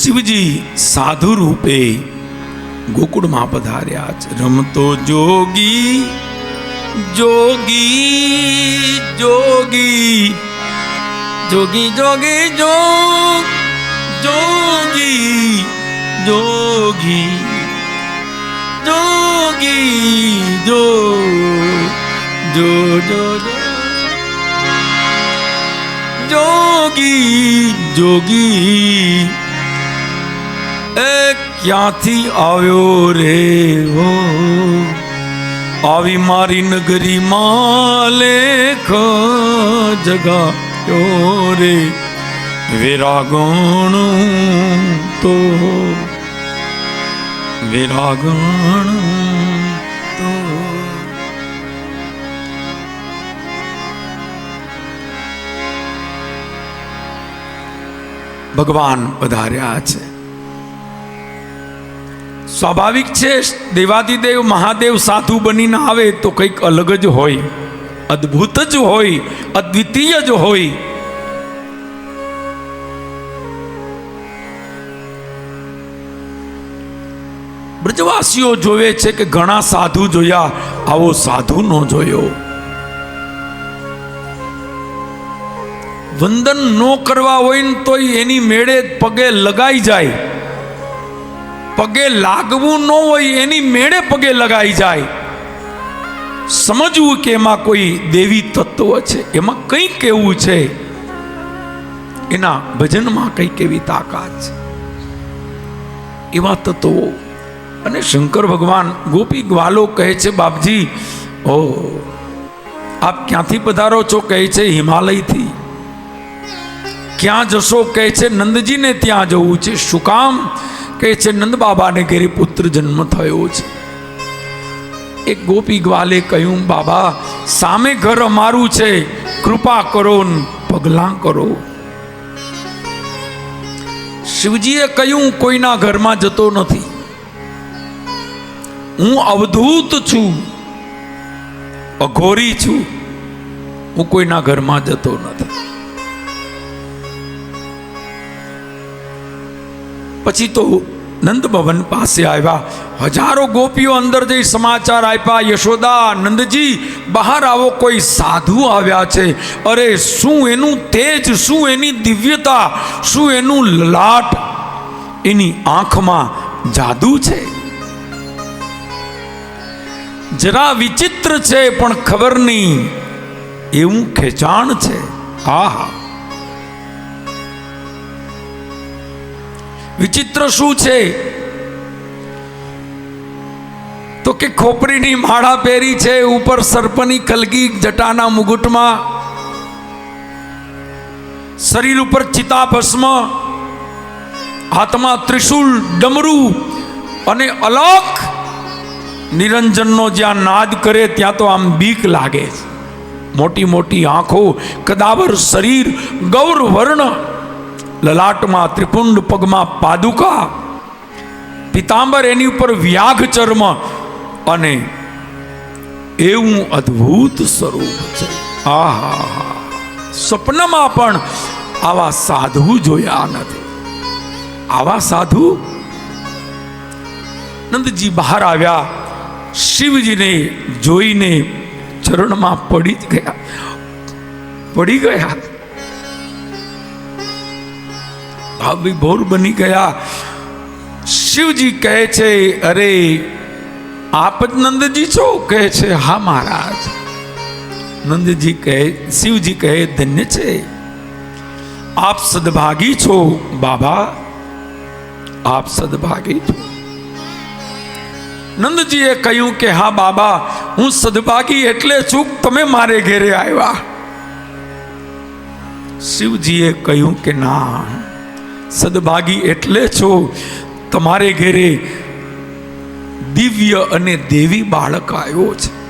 શિવજી સાધુ રૂપે ગોકુળમાં પધાર્યા છે. રમતો જોગી જોગી જોગી જોગી જોગી, જોગ, જોગી જોગી જોગી જો જો જો જો. જોગી જોગી એ ક્યાંથી આવ્યો રે હો? આવી મારી નગરીમાં લેખ જગાયો રે. વિરાગણ તો વિરાગણ તો. ભગવાન પધાર્યા છે. સ્વાભાવિક છે, દેવાદિદેવ મહાદેવ સાધુ બનીને આવે તો કંઈક અલગ જ હોય, અદ્ભુત જ હોય, અદ્વિતીય જ હોય. બ્રજવાસીઓ જોવે છે કે ઘણા સાધુ જોયા, આવો સાધુ નો જોયો. વંદન નો કરવા હોય ને તો એની મેળે પગે લગાઈ જાય. પગે લાગવું ન હોય એની મેળે પગે લગાઈ જાય. સમજવું કે એમાં કોઈ દેવી તત્વ છે. એમાં કંઈક એવું છે? એના ભજનમાં કંઈક એવી તાકાત છે? એવા તત્વો. અને શંકર ભગવાન ગોપી ગ્વાલો કહે છે, બાપજી, ઓ, આપ ક્યાંથી પધારો છો? કહે છે, હિમાલયથી. ક્યાં જશો? કહે છે, નંદજીને ત્યાં જવું છે. શું કામ? કહે છે નંદ બાબાને ઘેરે પુત્ર જન્મ થયો છે. એક ગોપી ગ્વાલે કહ્યું, બાબા, સામે ઘર અમારું છે. કૃપા કરો પગલાં કરો. શિવજીએ કહ્યું, કોઈના ઘરમાં જતો નથી. હું અવધૂત છું. અઘોરી છું. હું કોઈના ઘરમાં જતો નથી. પછી તો નંદ ભવન પાસે આવ્યા. હજારો ગોપીઓ અંદર જઈ સમાચાર આપ્યા, યશોદા, નંદજી, બહાર આવો, કોઈ સાધુ આવ્યા છે. અરે, શું એનું તેજ, શું એની દિવ્યતા, શું એનું લલાટ? એની આંખમાં જાદુ છે. જરા વિચિત્ર છે, પણ ખબર નહીં. એવું ખેંચાણ છે. આહા. વિચિત્ર શું છે? તો કે ખોપરીની માળા પહેરી છે, ઉપર સર્પની કલગી જટાના મુગુટમાં. શરીર ઉપર ચિતા ભસ્મ હાથમાં ત્રિશુલ ડમરું અને અલોક. નિરંજનનો જ્યાં નાદ કરે, ત્યાં તો આમ બીક લાગે મોટી મોટી આંખો, કદાવર શરીર ગૌર વર્ણ લલાટમાં ત્રિપુંડ પગમાં પાદુકા. પિતાંબર એની ઉપર વ્યાઘ ચર્મ અને એવું અદ્ભુત સ્વરૂપ છે. આહા. સ્વપ્નમાં પણ આવા સાધુ જોયા નથી. આવા સાધુ? નંદજી બહાર આવ્યા, શિવજીને જોઈને ચરણમાં પડી જ ગયા. પડી ગયા. ભાવ વિભોર બની ગયા. શિવજી કહે છે, અરે, આપ જ નંદજી છો? કહે છે, હા, મહારાજ. નંદજી કહે, શિવજી કહે, ધન્ય છે. આપ સદભાગી છો, બાબા. આપ સદભાગી છો. નંદજીએ કહ્યું કે, હા, બાબા, હું સદભાગી એટલે છું કે તમે મારે ઘેરે આવ્યા. શિવજીએ કહ્યું કે, ના સદભાગી એટલે છો, તમારે ઘેરે દિવ્ય અને દેવી બાળક આવ્યો છે.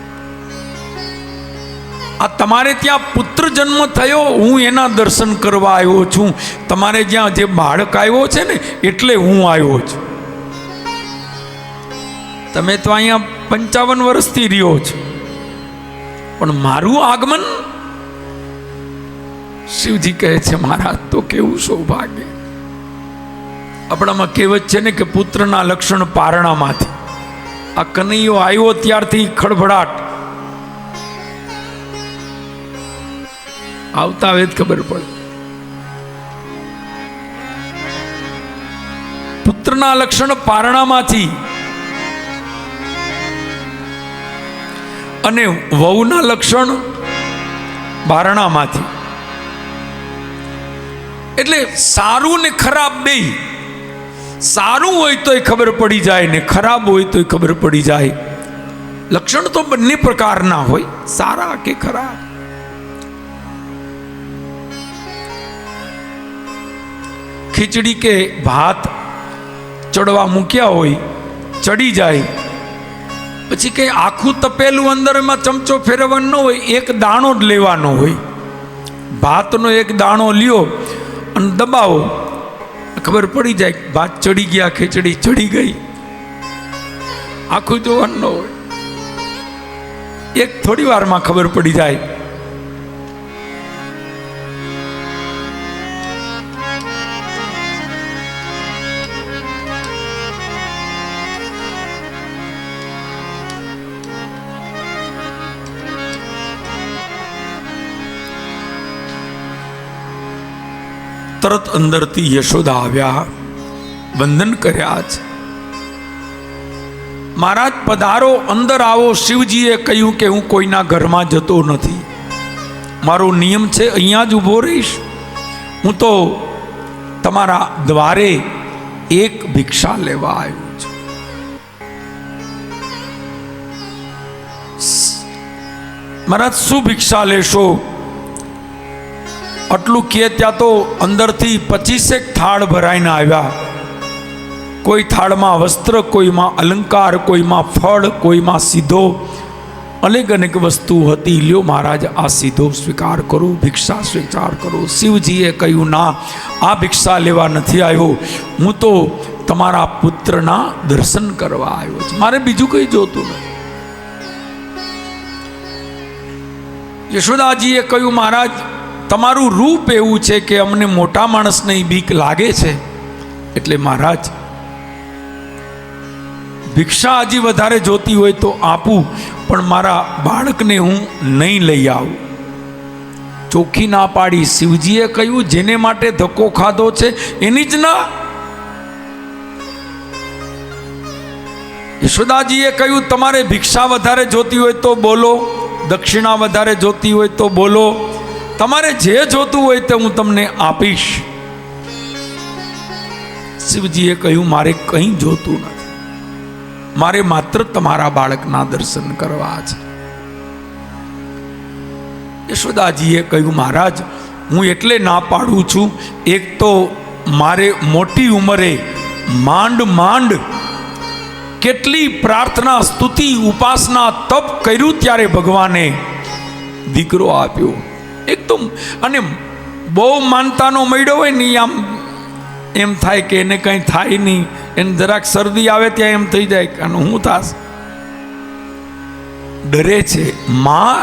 આ તમારે ત્યાં પુત્ર જન્મ થયો, હું એના દર્શન કરવા આવ્યો છું. તમારે જ્યાં જે બાળક આવ્યો છે ને, એટલે હું આવ્યો છું. તમે તો અહીંયા પંચાવન વર્ષથી રહ્યો છો. પણ મારું આગમન? શિવજી કહે છે મારા તો કેવું સૌભાગ્ય? આપણામાં કહેવત છે ને કે પુત્રના લક્ષણ પારણામાંથી. આ કનૈયો આવ્યો ત્યારથી ખળભળાટ આવતા વેદ ખબર પડે. પુત્રના લક્ષણ પારણામાંથી. અને વહુના લક્ષણ બારણામાંથી. એટલે સારું ને ખરાબ બે સારું હોય તોય ખબર પડી જાય ને ખરાબ હોય તોય ખબર પડી જાય. લક્ષણ તો બંને પ્રકારના હોય, સારા કે ખરાબ? ખીચડી કે ભાત ચડવા મૂક્યા હોય, ચડી જાય. પછી કંઈ આખું તપેલું અંદર એમાં ચમચો ફેરવવાનો ન હોય, એક દાણો જ લેવાનો હોય. ભાતનો એક દાણો લ્યો અને દબાવો. ખબર પડી જાય ભાત ચડી ગયા ખીચડી ચડી ગઈ. આખું જોવાનું એક થોડી વારમાં ખબર પડી જાય તરત અંદરથી યશોદા આવ્યા. વંદન કર્યા છે મહારાજ, પધારો, અંદર આવો. શિવજીએ કહ્યું કે હું કોઈના ઘરમાં જતો નથી. મારો નિયમ છે, અહીંયા જ ઊભો રહીશ. હું તો તમારા દ્વારે એક ભિક્ષા લેવા આવ્યો છું. મહારાજ, શું ભિક્ષા લેશો? આટલું કે ત્યાં તો અંદરથી પચીસેક થાળ ભરાઈને આવ્યા. કોઈ થાળમાં વસ્ત્ર, કોઈમાં અલંકાર, કોઈમાં ફળ, કોઈમાં સીધો. અનેક અનેક વસ્તુ હતી. લ્યો મહારાજ, આ સીધો સ્વીકાર કરો, ભિક્ષા સ્વીકાર કરો. શિવજીએ કહ્યું, ના, આ ભિક્ષા લેવા નથી આવ્યો. હું તો તમારા પુત્રના દર્શન કરવા આવ્યો છું. મારે બીજું કંઈ જોતું નથી. યશોદાજીએ કહ્યું, મહારાજ તમારું રૂપ એવું છે કે અમને મોટા માણસને બીક લાગે છે? એટલે મહારાજ, ભિક્ષા હજી વધારે જોતી હોય તો આપું, પણ મારા બાળકને હું નહીં લઈ આવું. ચોખ્ખી ના પાડી શિવજીએ કહ્યું, જેને માટે ધક્કો ખાધો છે, એની જ ના. યશોદાજીએ કહ્યું, તમારે ભિક્ષા વધારે જોતી હોય તો બોલો, દક્ષિણા વધારે જોતી હોય તો બોલો. તમારે જે જોતું હોય તે હું તમને આપીશ. શિવજીએ કહ્યું, મારે કંઈ જોતું નથી. મારે માત્ર તમારા બાળકના દર્શન કરવા છે. યશોદાજીએ કહ્યું, મહારાજ, હું એટલે ના પાડું છું. એક તો મારે મોટી ઉંમરે માંડ માંડ કેટલી પ્રાર્થના, સ્તુતિ, ઉપાસના, તપ કર્યું ત્યારે ભગવાને દીકરો આપ્યો. એક તો અને બહુ માનતાનો મળ્યો હોય ને આમ, એમ થાય કે એને કંઈ થાય નહીં. એને જરાક શરદી આવે ત્યાં એમ થઈ જાય આનું હું થાશ? ડરે છે. માં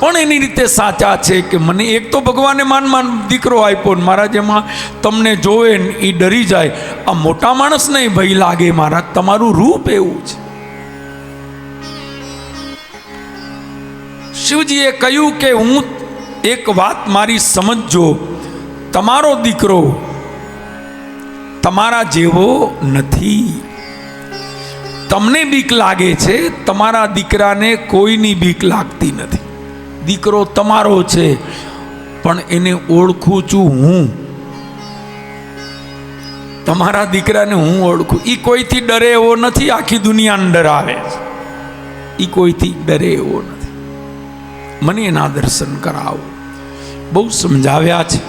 પણ એની રીતે સાચા છે કે મને એક તો ભગવાને માન માન દીકરો આપ્યો ને મારા જેમાં તમને જોવે ને એ ડરી જાય. આ મોટા માણસ નહીં ભય લાગે મારા, તમારું રૂપ એવું છે. શિવજીએ કહ્યું કે હું એક વાત મારી સમજજો. તમારો દીકરો તમારા જેવો નથી. તમને બીક લાગે છે, તમારા દીકરાને કોઈની બીક લાગતી નથી. દીકરો તમારો છે, પણ એને ઓળખું છું હું. તમારા દીકરાને હું ઓળખું. એ કોઈથી ડરે એવો નથી, આખી દુનિયાને ડરાવે છે. એ કોઈથી ડરે એવો નથી. મને એના દર્શન કરાવો. બહુ સમજાવ્યા છે.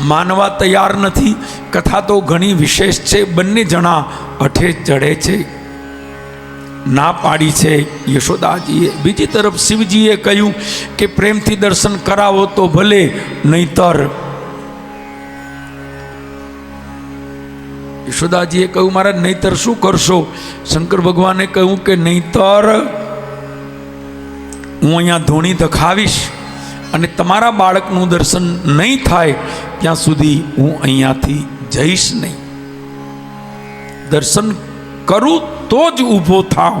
માનવા તૈયાર નથી. કથા તો ઘણી વિશેષ છે. બંને જણા અઠે ચડે છે. ના પાડી છે યશોદાજીએ. બીજી તરફ શિવજીએ કહ્યું કે પ્રેમથી દર્શન કરાવો તો ભલે, નહીતર. યશોદાજીએ કહ્યું મારા નહીતર શું કરશો? શંકર ભગવાને કહ્યું કે, નહીતર હું અહીંયા ધૂણી દખાવીશ. અને તમારા બાળકનું દર્શન નહીં થાય, ત્યાં સુધી હું અહીંયાથી જઈશ નહીં. દર્શન કરું તો જ ઊભો થાવ.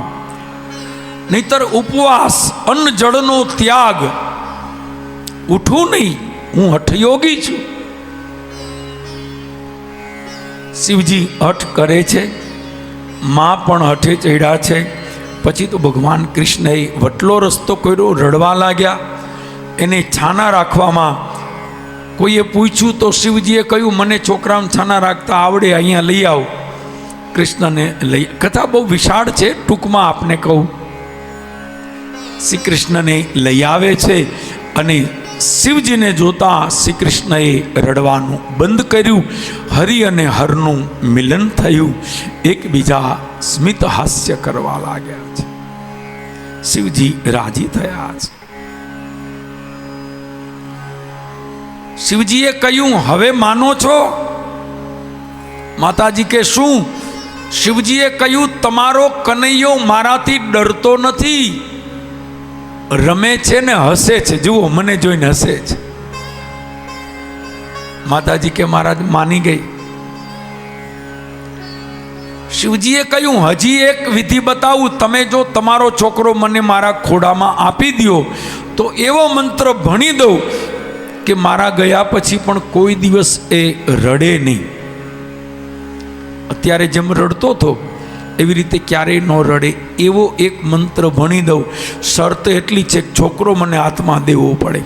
નહીતર ઉપવાસ, અન્ન જળનો ત્યાગ, ઉઠું નહીં, હું હઠયોગી છું. શિવજી હઠ કરે છે, માં પણ હઠે ચડ્યા છે. પછી તો ભગવાન કૃષ્ણએ વટલો રસ્તો કર્યો, રડવા લાગ્યા. એને છાના રાખવામાં કોઈએ પૂછ્યું તો શિવજીએ કહ્યું, મને છોકરાઓને છાના રાખતા આવડે, અહીંયા લઈ આવ. કૃષ્ણને લઈ કથા બહુ વિશાળ છે, ટૂંકમાં આપને કહું. શ્રી કૃષ્ણને લઈ આવે છે અને શિવજીને જોતા શ્રી કૃષ્ણએ રડવાનું બંધ કર્યું. હરિ અને હરનું મિલન થયું. એકબીજા સ્મિત હાસ્ય કરવા લાગ્યા છે. શિવજી રાજી થયા છે. શિવજીએ કહ્યું, હવે માનો છો? માતાજી કે, શું? શિવજીએ કહ્યું, તમારો કનૈયો મારાથી ડરતો નથી. રમે છે ને હસે છે. જુઓ, મને જોઈને હસે છે. માતાજી કે, મહારાજ, માની ગઈ. શિવજીએ કહ્યું, હજી એક વિધિ બતાવું. તમે જો તમારો છોકરો મને મારા ખોડામાં આપી દો તો એવો મંત્ર ભણી દઉં કે મારા ગયા પછી પણ કોઈ દિવસ એ રડે નહીં. અત્યારે જેમ રડતો હતો, એવી રીતે ક્યારેય ન રડે. એવો એક મંત્ર ભણી દઉં, શરત એટલી છે છોકરો મને હાથમાં દેવો પડે.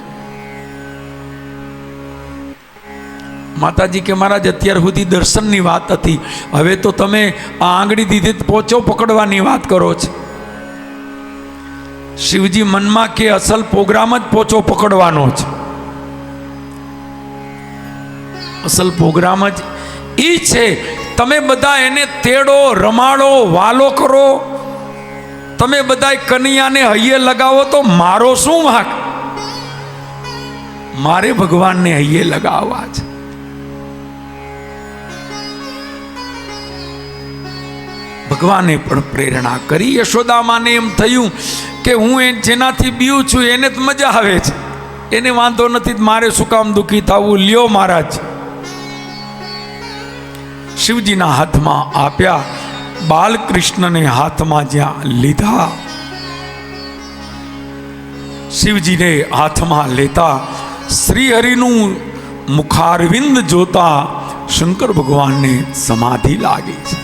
માતાજી કે મહારાજ, અત્યાર સુધી દર્શનની વાત હતી. હવે તો તમે આ આંગળી દીધી પોચો પકડવાની વાત કરો છો. શિવજી મનમાં કે અસલ પ્રોગ્રામ જ પોચો પકડવાનો છે. અસલ પ્રોગ્રામ જ એ છે. તમે બધા એને તેડો, રમાડો, વાલો કરો. તમે બધા કનૈયાને હૈયે લગાવો તો મારો શું વાંક? મારે ભગવાનને હૈયે લગાવવા છે ભગવાને પણ પ્રેરણા કરી. યશોદામાને એમ થયું કે હું એ જેનાથી બીવું છું એને જ મજા આવે છે. એને વાંધો નથી, મારે શું કામ દુઃખી થવું? લ્યો મહારાજ. શિવજીના હાથમાં આપ્યા, બાલકૃષ્ણને હાથમાં જ્યાં લીધા. શિવજીને હાથમાં લેતા શ્રીહરિનું મુખારવિંદ જોતા શંકર ભગવાનને સમાધિ લાગી. છે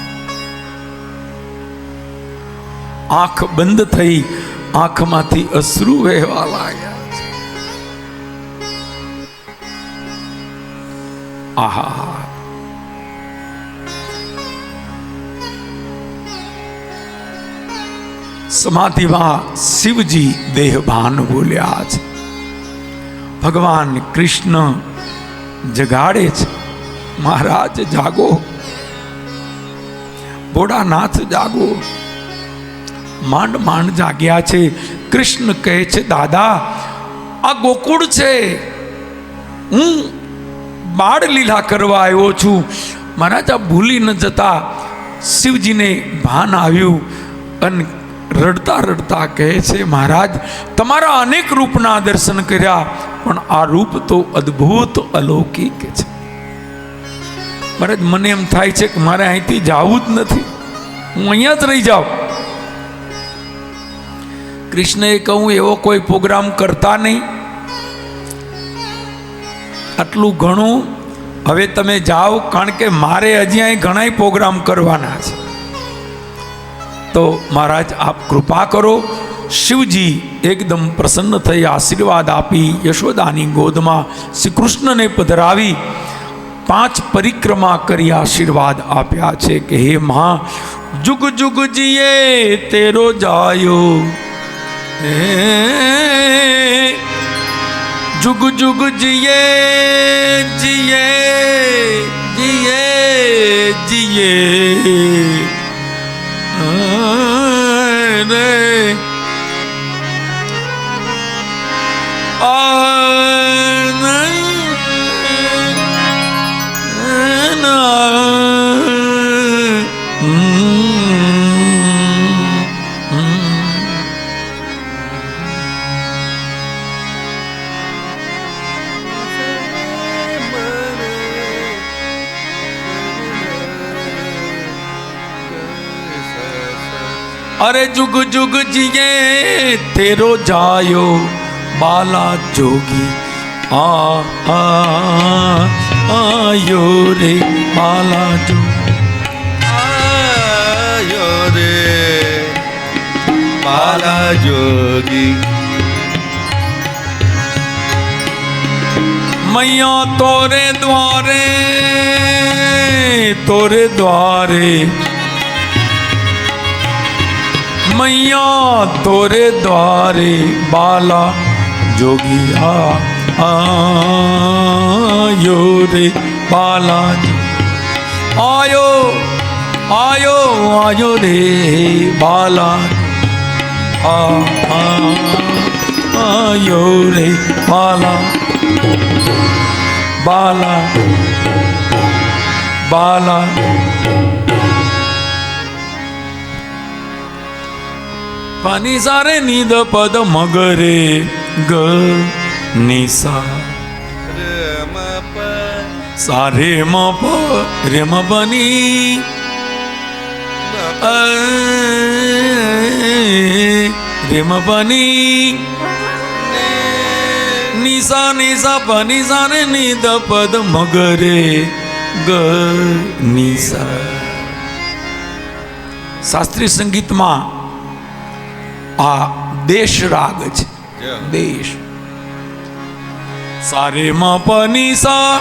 આંખ બંધ થઈ આંખમાંથી અશ્રુ વહેવા લાગ્યા. છે આહા. સમાધિમાં શિવજી દેહભાન બોલ્યા છે ભગવાન કૃષ્ણ જગાડે છે મહારાજ જાગો ભોળાનાથ જાગો માંડ માંડ જાગ્યા છે કૃષ્ણ કહે છે દાદા આ ગોકુળ છે હું બાળ લીલા કરવા આવ્યો છું મહારાજ ભૂલી ન જતા શિવજીને ભાન આવ્યું અને રડતા રડતા કહે છે, મહારાજ, તમારા અનેક રૂપના દર્શન કર્યા, પણ આ રૂપ તો અદ્ભુત અલૌકિક છે. મહારાજ, મને એમ થાય છે કે મારે અહીંથી જવું જ નથી. હું અહીંયા જ રહી જાઉં. કૃષ્ણએ કહું એવો કોઈ પ્રોગ્રામ કરતા નહીં. આટલું ઘણું. હવે તમે જાઓ, કારણ કે મારે હજી અહીં ઘણા પ્રોગ્રામ કરવાના છે. તો મહારાજ, આપ કૃપા કરો. શિવજી એકદમ પ્રસન્ન થઈ આશીર્વાદ આપી યશોદાની ગોદમાં શ્રી કૃષ્ણને પધરાવી પાંચ પરિક્રમા કરી આશીર્વાદ આપ્યા છે કે હે મહા, જુગ જુગ જીએ તેરો જાયો. હે, જુગ જુગ જીએ જીએ જીએ જીએ. I અરે જુગ જુગ જીએ, તેરો જાયો બાલા જોગી. આ આયો રે બાલા જો. આયો રે બાલા જોગી. મૈયા તોરે દ્વારે તોરે દ્વારે મૈયા તોરે દ્વારે બાલા જોગી આ આયો રે બાલા આયો આયો આયો રે બાલા આયો રે બાલા બાલા બાલા પાની સારે નિદ પદ મગરે ગ નિસા. રમ પ સારે મ પ રે મ બની. રેમ બની. નિસા નિસા, પની સારે નિદ પદ મગરે ગ નિસા. શાસ્ત્રીય સંગીતમાં આ દેશ રાગ છે. દેશ. સારે માં પની સા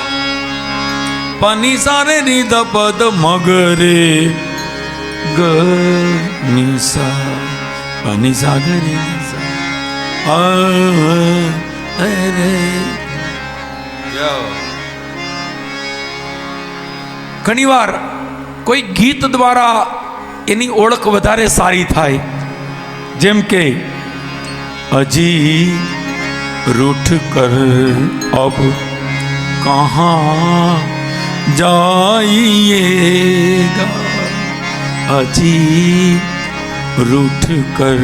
પની સારે નિદ પદ મગરે. ગ નિસા પની સા ગ રે. અરે ઘણીવાર કોઈ ગીત દ્વારા એની ઓળખ વધારે સારી થાય. जेम के। अजी, रूठ कर अब कहाँ जाइएगा? अजी, रूठ कर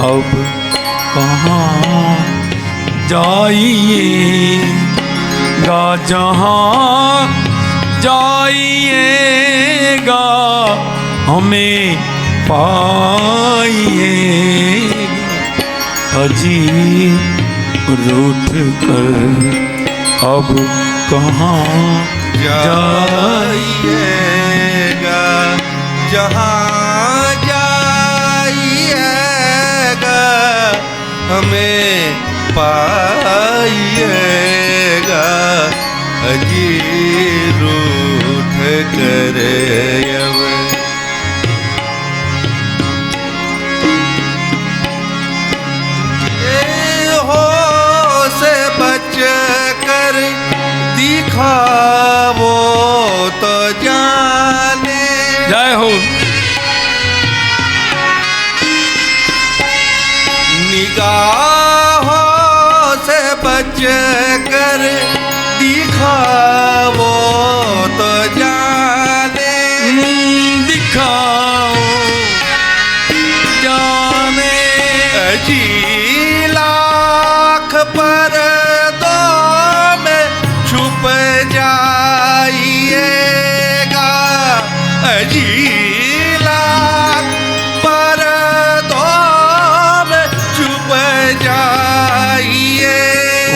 अब कहाँ जाइएगा? जहाँ जाइएगा, हमें पाइएगा अजी रूठ कर अब कहाँ जाइएगा जहाँ जाइएगा हमें पाइएगा अजी रूठ करे খাবো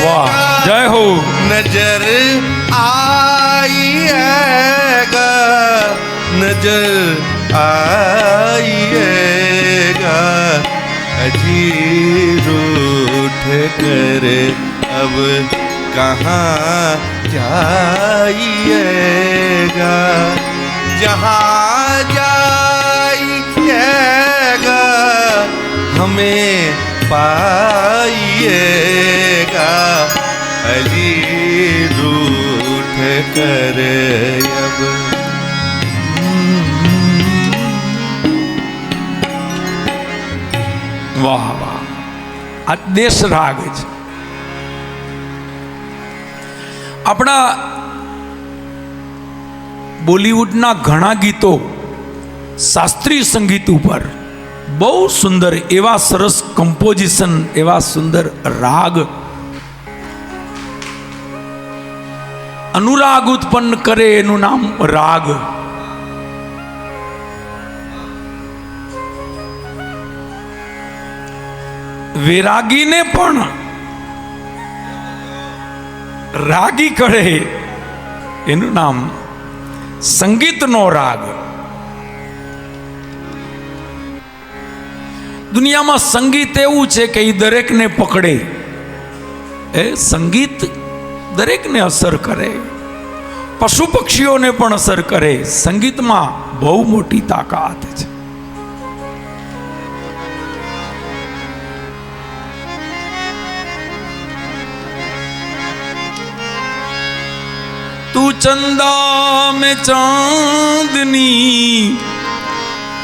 जाइएगा वाह जय हो नजर आइएगा नजर आइएगा अजी रूठ कर अब कहाँ जाइएगा जहाँ जाइएगा हमें पाइएगा ગયા હજી રૂઠ કરે અબ વાહ વાહ આ દેશ રાગ છે આપણા બોલિવૂડના ઘણા ગીતો શાસ્ત્રીય સંગીત ઉપર બહુ સુંદર એવા સરસ કમ્પોઝિશન એવા સુંદર રાગ અનુરાગ ઉત્પન્ન કરે એનું નામ રાગ. વિરાગીને પણ રાગી કરે એનું નામ સંગીતનો રાગ. દુનિયામાં સંગીત એવું છે કે એ દરેકને પકડે. એ સંગીત દરેકને અસર કરે પશુ પક્ષીઓને પણ અસર કરે સંગીતમાં બહુ મોટી તાકાત છે તું ચંદા મે ચાંદની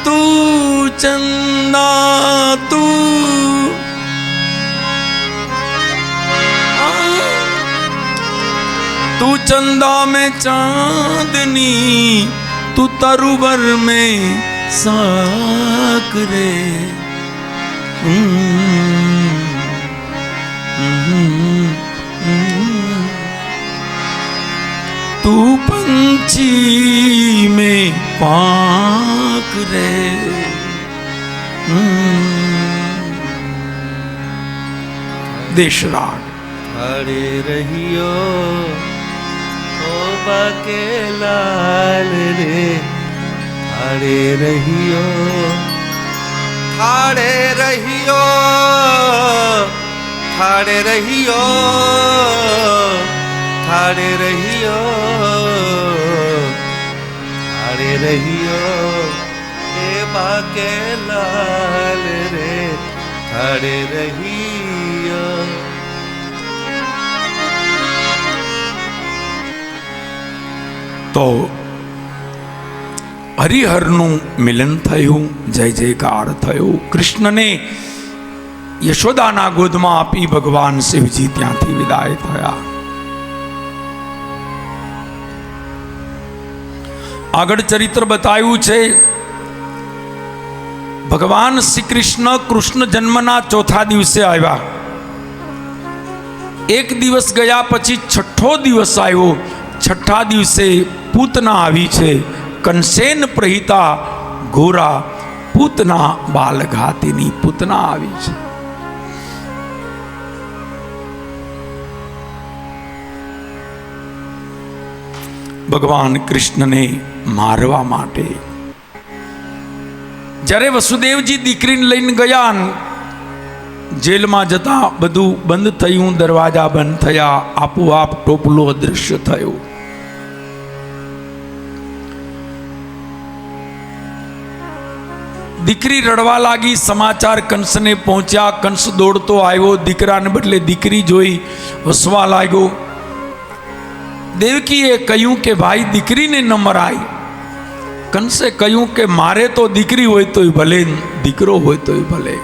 તું ચંદા તું चंदा में चांदनी, तू तरुबर में साक रे। तू पंछी में पाक रे। देशराग। हरे रहियो। હરે રહિયો ઓ બાકે લાલ રે હરે રહિયો થાળે રહિયો થાળે રહિયો થાળે રહિયો થાળે રહિયો એ બાકે લાલ રે તો હરિહરનું મિલન થયું, જય જયકાર થયો. કૃષ્ણને યશોદાના ગોદમાં આપી ભગવાન શિવજી ત્યાંથી વિદાય થયા. આગળ ચરિત્ર બતાવ્યું છે, ભગવાન શ્રી કૃષ્ણ કૃષ્ણ જન્મના ચોથા દિવસે આવ્યા. એક દિવસ ગયા પછી છઠ્ઠો દિવસ આવ્યો. છઠ્ઠા દિવસે પૂતના આવી છે. કંસેન પ્રહિતા ઘોરા પૂતના બાલઘાતીની પૂતના આવી છે. ભગવાન કૃષ્ણને મારવા માટે જ્યારે વસુદેવજી દીકરીને લઈને ગયા જેલમાં જતા બધું બંધ થયું, દરવાજા બંધ થયા, આપોઆપ ટોપલો અદૃશ્ય થયો. દીકરી રડવા લાગી, સમાચાર કંસને પહોંચ્યા. કંસ દોડતો આવ્યો, દીકરાને બદલે દીકરી જોઈ હસવા લાગ્યો. દેવકીએ કહ્યું કે, ભાઈ, દીકરીને ન મરાય. કંસે કહ્યું કે, મારે તો દીકરી હોય તોય ભલે, દીકરો હોય તોય ભલે.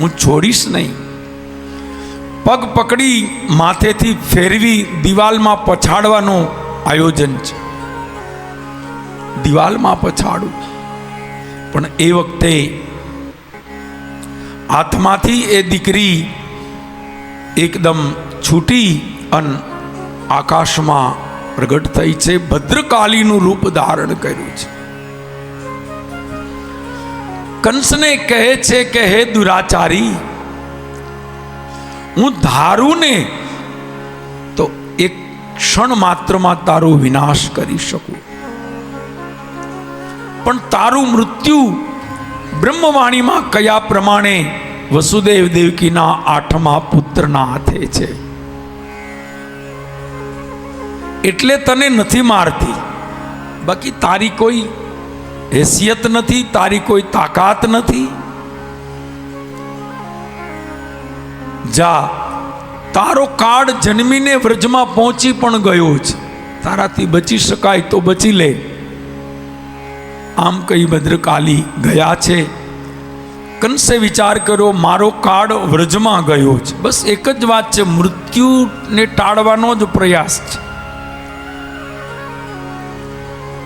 હું છોડીશ નહીં. પગ પકડી માથેથી ફેરવી દિવાલમાં પછાડવાનું આયોજન છે. દિવાલમાં પછાડું. પણ એ વખતે હાથમાંથી એ દીકરી એકદમ છૂટી અને આકાશમાં પ્રગટ થઈ છે, ભદ્રકાલીનું રૂપ ધારણ કર્યું છે. કંસને કહે છે કે, હે દુરાચારી, હું ધારું ને તો એક ક્ષણ માત્રમાં તારો વિનાશ કરી શકું. પણ તારું મૃત્યુ બ્રહ્મવાણીમાં કયા પ્રમાણે વસુદેવ દેવકીના આઠમા પુત્રના હાથે છે? એટલે તને નથી મારતી. બાકી તારી કોઈ હેસિયત નથી, તારી કોઈ તાકાત નથી. જા, તારો કાળ જન્મીને વ્રજમાં પહોંચી પણ ગયો છે તારાથી બચી શકાય તો બચી લે. આમ કહી ભદ્રકાલી, ગયા છે? કંસે વિચાર કર્યો, મારો કાળ વ્રજમાં ગયો છે. બસ એક જ વાત છે, મૃત્યુને ટાળવાનો જ પ્રયાસ છે.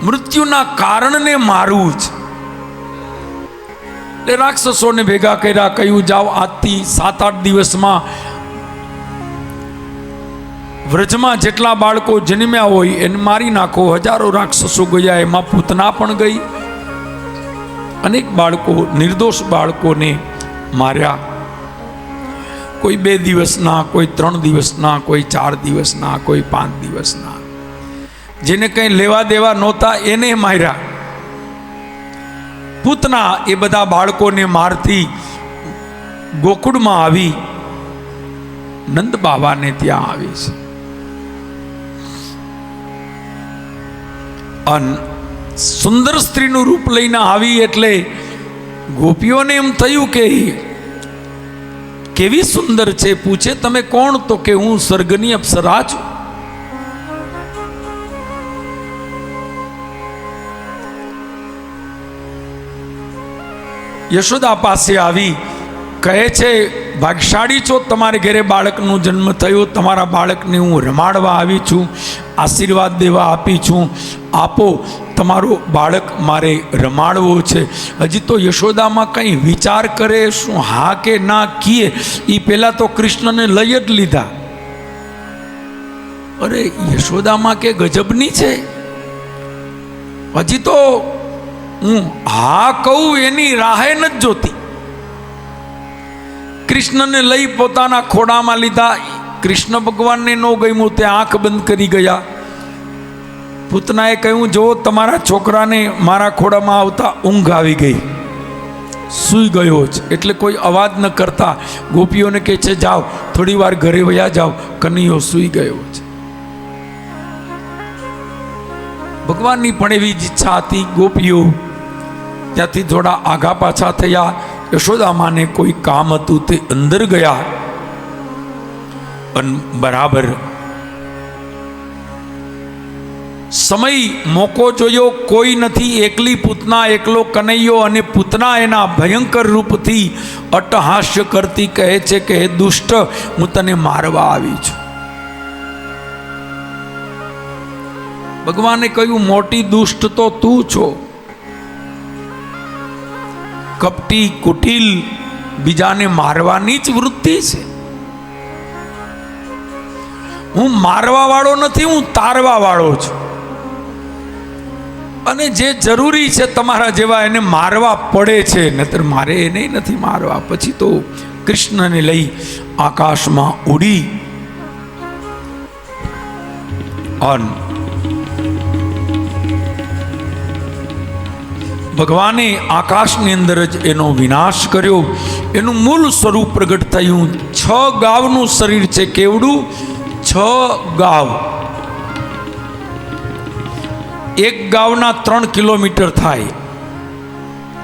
મૃત્યુના કારણને મારવું છે. એટલે રાક્ષસોને ભેગા કર્યા, કહ્યું, જાઓ આજથી સાત આઠ દિવસમાં વ્રજમાં જેટલા બાળકો જન્મ્યા હોય, એને મારી નાખો. હજારો રાક્ષસો ગયા, એમાં પૂતના પણ ગઈ. અનેક બાળકો, નિર્દોષ બાળકોને માર્યા. કોઈ બે દિવસના, કોઈ ત્રણ દિવસના, કોઈ ચાર દિવસના, કોઈ પાંચ દિવસના. જેને કંઈ લેવા દેવા નહોતા એને માર્યા. પૂતના એ બધા બાળકોને મારતી ગોકુળમાં આવી નંદ બાબાને ત્યાં આવી છે. અન સુંદર સ્ત્રીનું રૂપ લઈને આવી એટલે ગોપીઓને એમ થયું કે કેવી સુંદર છે, પૂછે, તમે કોણ? તો કે હું સ્વર્ગની અપ્સરા છું. યશોદા પાસે આવી, કહે છે, ભાગશાળી છો, તમારે ઘરે બાળકનો જન્મ થયો, તમારા બાળકને હું રમાડવા આવી છું, આશીર્વાદ દેવા આપી છું. આપો તમારો બાળક મારે રમાડવો છે. હજી તો યશોદામાં કંઈ વિચાર કરે, શું હા કે ના કીએ એ પહેલાં તો કૃષ્ણને લઈ જ લીધા. અરે, યશોદામાં કે ગજબની છે? હજી તો હું હા કહું એની રાહે નથી જોતી. કૃષ્ણને લઈ પોતાના ખોડામાં લીધા. કૃષ્ણ ભગવાનને ન ગમ્યું, તે આંખ બંધ કરી ગયા. પૂતનાએ કહ્યું, જો તમારા છોકરાને મારા ખોડામાં આવતા ઊંઘ આવી ગઈ, સૂઈ ગયો છે એટલે કોઈ અવાજ ન કરતા ગોપીઓને કહે છે, જાઓ, થોડી વાર ઘરે વયા જાઓ, કનૈયો સૂઈ ગયો છે. ભગવાનની પણ એવી જ ઈચ્છા હતી, ગોપીઓ ત્યાંથી થોડા આઘા પાછા થયા, યશોદામાને કોઈ કામ હતું તે અંદર ગયા, અને બરાબર સમય મોકો જોયો, કોઈ નથી, એકલી પૂતના, એકલો કનૈયો અને પૂતના એના ભયંકર રૂપથી અટહાસ્ય કરતી કહે છે કે, હે દુષ્ટ, હું તને મારવા આવી છું. ભગવાને કહ્યું, મોટી દુષ્ટ તો તું છો. કપટી, કુટિલ, બીજાને મારવાની જ વૃત્તિ છે. હું મારવા વાળો નથી, હું તારવા વાળો છું. અને જે જરૂરી છે તમારા જેવા એને મારવા પડે છે નતર મારે એને નથી મારવા. પછી તો કૃષ્ણને લઈ આકાશમાં ઉડી. અન. ભગવાને આકાશની અંદર જ એનો વિનાશ કર્યો. એનું મૂળ સ્વરૂપ પ્રગટ થયું. છ ગાવનું શરીર છે કેવડું? છ ગાવ. એક ગાવના ત્રણ કિલોમીટર થાય.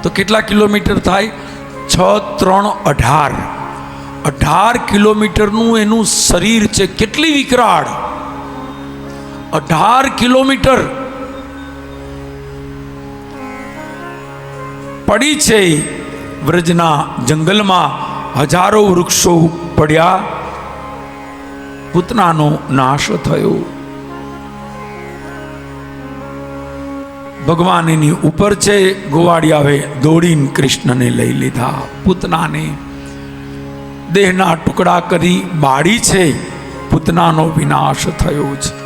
તો કેટલા કિલોમીટર થાય? છ, ત્રણ, અઢાર. અઢાર કિલોમીટરનું એનું શરીર છે કેટલી વિકરાળ? અઢાર કિલોમીટર. પડી છે વ્રજના જંગલમાં હજારો વૃક્ષો પડ્યા. પૂતનાનો નાશ થયો. ભગવાન એની ઉપર છે ગોવાળિયાએ દોડીને કૃષ્ણને લઈ લીધા. પૂતનાને દેહના ટુકડા કરી બાળી છે, પૂતનાનો વિનાશ થયો છે.